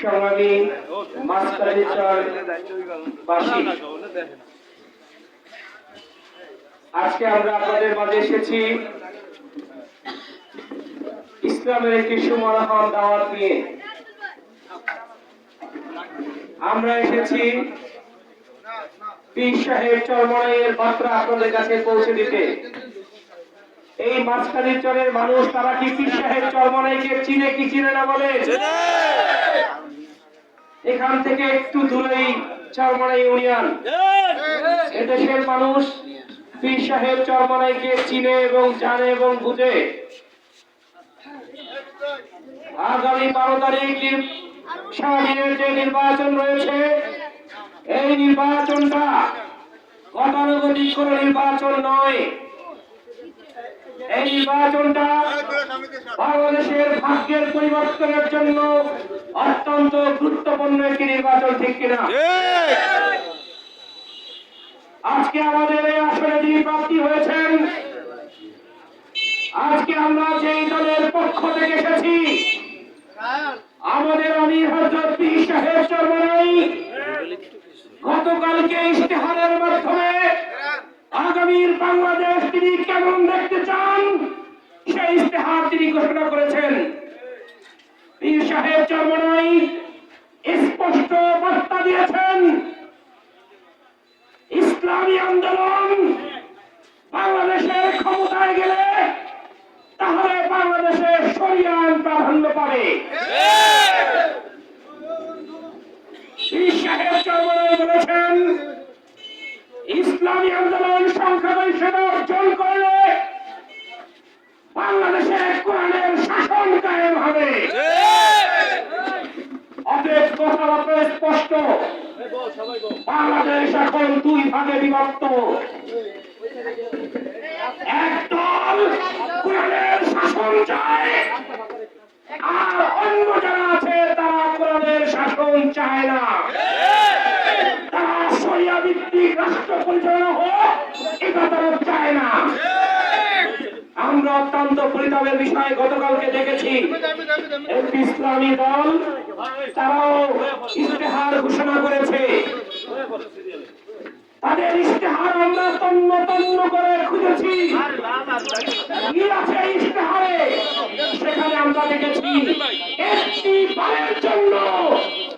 সংগ্রামী মাস্টারিচার বাসী আজকে আমরা আপনাদের মাঝে এসেছি ইসলামের একটি সুমরাহন দাওয়াত নিয়ে। আমরা এসেছি পীর সাহেব চরমরাইয়ের বার্তা আপনাদের কাছে পৌঁছে দিতে। এই মাঝখানের চরের মানুষ তারা কি পীর সাহেব চরমরাইকে চিনে কি চিনে না বলে? এখান থেকে একটু দূরেই চরমরাই ইউনিয়ন। এদেশের মানুষ পীর সাহেব চরমরাইকে চিনে এবং জানে এবং বুঝে। আগামী বারো তারিখ নির- সারাদিনের যে নির্বাচন রয়েছে এই নির্বাচনটা গতানুগতিক কোন নির্বাচন নয়। এই নির্বাচনটা বাংলাদেশের ভাগ্যের পরিবর্তনের জন্য অত্যন্ত গুরুত্বপূর্ণ একটি নির্বাচন, ঠিক কিনা? আজকে আমাদের এই আসনে যিনি প্রাপ্তি হয়েছেন, আজকে আমরা যেই দলের পক্ষ থেকে এসেছি, আমাদের আমির গতকালকে ইশতেহারের মাধ্যমে আগামীর বাংলাদেশ তিনি কেমন দেখতে চান? সেই ইশতেহার তিনি ঘোষণা করেছেন। পীর সাহেব স্পষ্ট বার্তা দিয়েছেন, ইসলামী আন্দোলন বাংলাদেশের ক্ষমতায় গেলে তাহলে বাংলাদেশে সরিয়ান প্রাধান্য পাবে। স্পষ্ট। বাংলাদেশ এখন দুই ভাগে বিভক্ত। একদল শাসন আর অন্য যারা আছে তারা কোরআনের শাসন চায় না। তারা সরিয়া ভিত্তিক রাষ্ট্র পরিচালনা হোক এটা তারা চায় না। আমরা অত্যন্ত পরিতাপের বিষয় গতকালকে দেখেছি। একটি ইসলামী দল, তারাও ইশতেহার ঘোষণা করেছে। তাদের ইশতেহার আমরা তন্ন তন্ন করে খুঁজেছি। কি আছে ইশতেহারে। সেখানে আমরা দেখেছি একটি বারের জন্য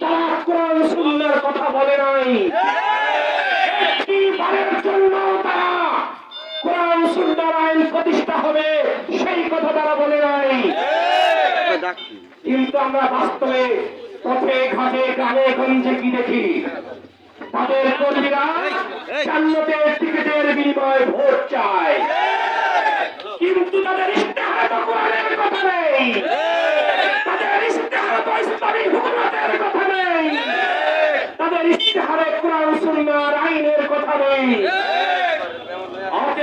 তারা কোরআন সুন্নাহর কথা বলে নাই। আইন প্রতিষ্ঠা হবে, সেই কথা তারা বলে নাই। কিন্তু আমরা বাস্তবে পথে, ঘাটে, গ্রামে, গঞ্জে কি দেখি? তাদের কর্মীরা জান্নাতের টিকিটের বিনিময়ে ভোট চায়। কিন্তু তাদের ইশতেহারে তো কোরআনের কথা নেই। তাদের ইশতেহারে তো ইসলামী হুকুমতের কথা নেই। তাদের ইশতেহারে কোরআন সুন্নাহর আইনের কথা নেই।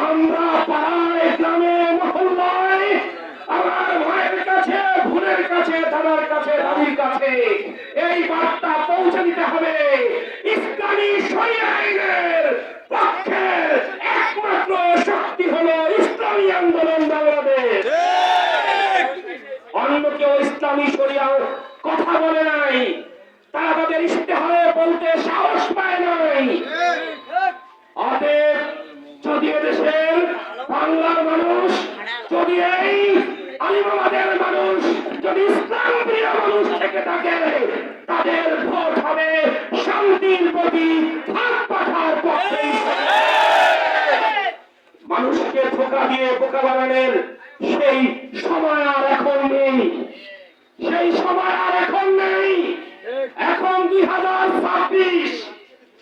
আমরা পাড়ায় গ্রামে মহল্লায়, আমার মায়ের কাছে ভুলের কাছে, দাদার কাছে, দাদির কাছে, এই বার্তা পৌঁছে দিতে হবে। ইসলামী শরীর আইনের সময় আর এখন নেই। এখন দুই হাজার ছাব্বিশ।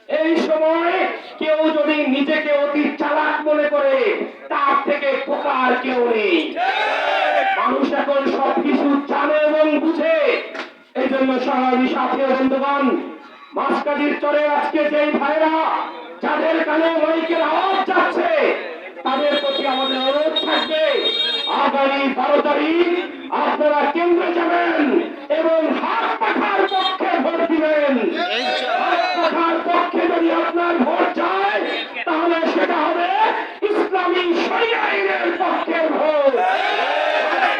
এই সময় কেউ যদি নিজেকে অতি চালাক মনে করে, তার থেকে বোকার কেউ নেই। মানুষ এখন সবকিছু জানে এবং বুঝে। জন্য সংগ্রামী সাথী বন্ধুগণ, মাসকাদির চরে আজকে যেই ভাইরা যাদের কানে মাইকের আওয়াজ যাচ্ছে, তাদের প্রতি আমাদের অনুরোধ থাকবে, আগামী বারো তারিখ আপনারা কেন্দ্রে যাবেন। এবং হাত পাখার পক্ষে ভোট দিবেন। পাখার পক্ষে যদি আপনার ভোট যায় তাহলে সেটা হবে ইসলামী আইনের পক্ষে ভোট।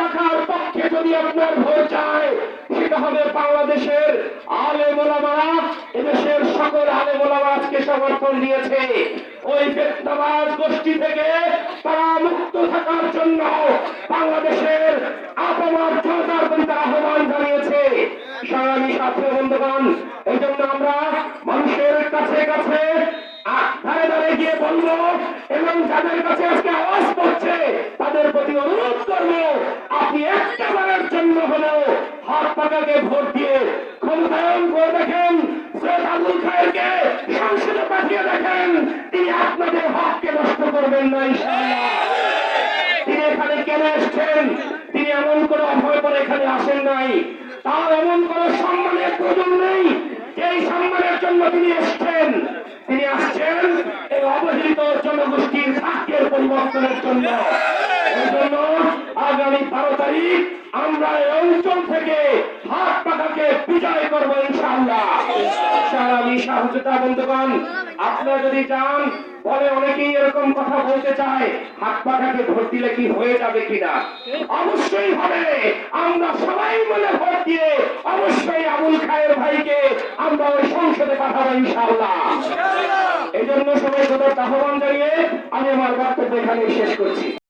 পাখার পক্ষে যদি আপনার ভোট চায় সেটা হবে বাংলাদেশের আলে মোলামারা এদেশের সকল আলে মোলামা আজকে সমর্থন দিয়েছে। ওই ফেতনাবাজ গোষ্ঠী থেকে তারা মুক্ত থাকার জন্য বাংলাদেশের ধারে এবং যাদের কাছে আজকে আওয়াজ করছে তাদের প্রতি অনুরোধ করব, আপনি একটা বারের জন্য হলেও হাত পাকাকে ভোট দিয়ে ক্ষমতায়ন করে দেখেন তিনি এখানে কেন এসছেন? তিনি এমন কোনো অভয় করে এখানে আসেন নাই। তার এমন কোনো সম্মানের প্রয়োজন নেই এই সম্মানের জন্য তিনি এসছেন। তিনি আসছেন অবহেলিত জনগোষ্ঠীর ভাগ্যের পরিবর্তনের জন্য। জন্য আগামী বারো তারিখ আমরা এই অঞ্চল থেকে হাত পাখাকে বিজয় করব ইনশাআল্লাহ। সারামি সাহসতা বন্ধুগণ, আপনারা যদি চান বলে অনেকেই এরকম কথা বলতে চায়, হাত পাখাকে ভোট দিলে কি হয়ে যাবে কিনা? অবশ্যই হবে। আমরা সবাই মিলে ভোট দিয়ে অবশ্যই ভাইকে আমরা ওই সংসদে পাঠাবো ইনশাআল্লাহ। এই জন্য সবাই সদর আহ্বান জানিয়ে আমি আমার বক্তব্য এখানে শেষ করছি।